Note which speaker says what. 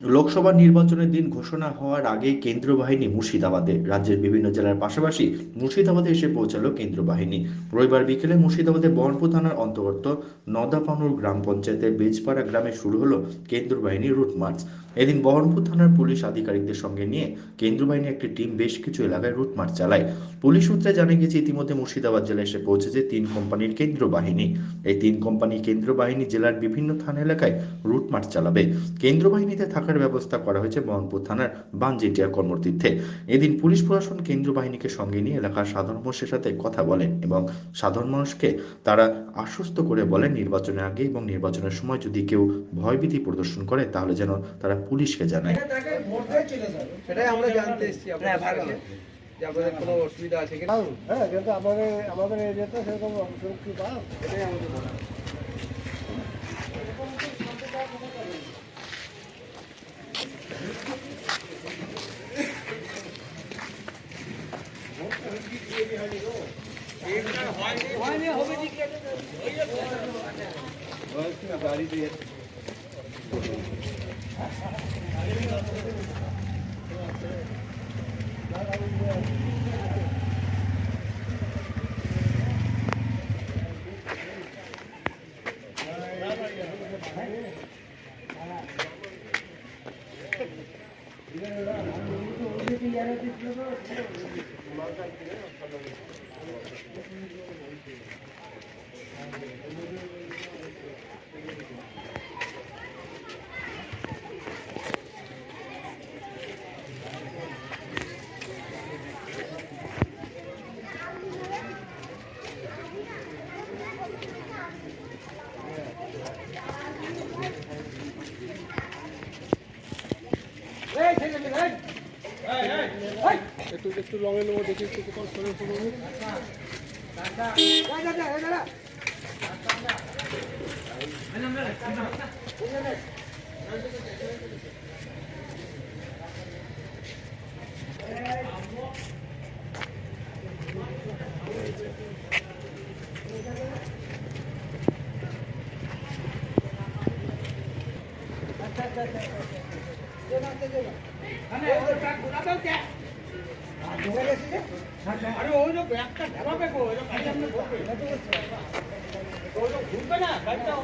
Speaker 1: লোকসভা নির্বাচনের দিন ঘোষণা হওয়ার আগে কেন্দ্র বাহিনী মুর্শিদাবাদে, রাজ্যের বিভিন্ন জেলার পাশাপাশি মুর্শিদাবাদে এসে পৌঁছালো কেন্দ্র বাহিনী। রবিবার বিকেলে মুর্শিদাবাদে বহরপুর থানার অন্তর্গত নদাপানুর গ্রাম পঞ্চায়েতের বেজপাড়া গ্রামে শুরু হলো কেন্দ্র বাহিনীর রুট মার্চ। এদিন বহরমপুর থানার পুলিশ আধিকারিকদের সঙ্গে নিয়ে কেন্দ্রীয় বাহিনীর একটি টিম বেশ কিছু এলাকায় রুট মার্চ চালায়। পুলিশ সূত্রে জানা গেছে ইতিমধ্যে মুর্শিদাবাদ জেলায় এসে পৌঁছেছে তিন কোম্পানির কেন্দ্র বাহিনী। এই তিন কোম্পানি কেন্দ্র বাহিনী জেলার বিভিন্ন থানা এলাকায় রুট মার্চ চালাবে। কেন্দ্র বাহিনীতে থাকার ব্যবস্থা করা হয়েছে মোহনপুর থানার বানজেটিয়া কর্মতীর্থে। এদিন পুলিশ প্রশাসন কেন্দ্র বাহিনীকে সঙ্গে নিয়ে এলাকার সাধারণ মানুষের সাথে কথা বলেন এবং সাধারণ মানুষকে তারা আশ্বস্ত করে বলেন নির্বাচনের আগে এবং নির্বাচনের সময় যদি কেউ ভয়ভীতি প্রদর্শন করে, তাহলে যেন তারা পুলিশকে জানায়
Speaker 2: সেটাই আমরা জানতে এসেছি আপনার যে আপনাদের কোনো অসুবিধা আছে কিনা।
Speaker 3: হ্যাঁ কিন্তু আমাদের আমাদের এরিয়াতে সেরকম সুরক্ষিত
Speaker 2: এটাই আমাদের গাড়ি দিয়ে Gracias.
Speaker 3: একটু একটু লঙে নেব দেখি একটু কোথাও সরে পড়ব।
Speaker 2: 아니 어저 약간 잡아매고 어저 많이 잡는 거 어저 굴거나 갈다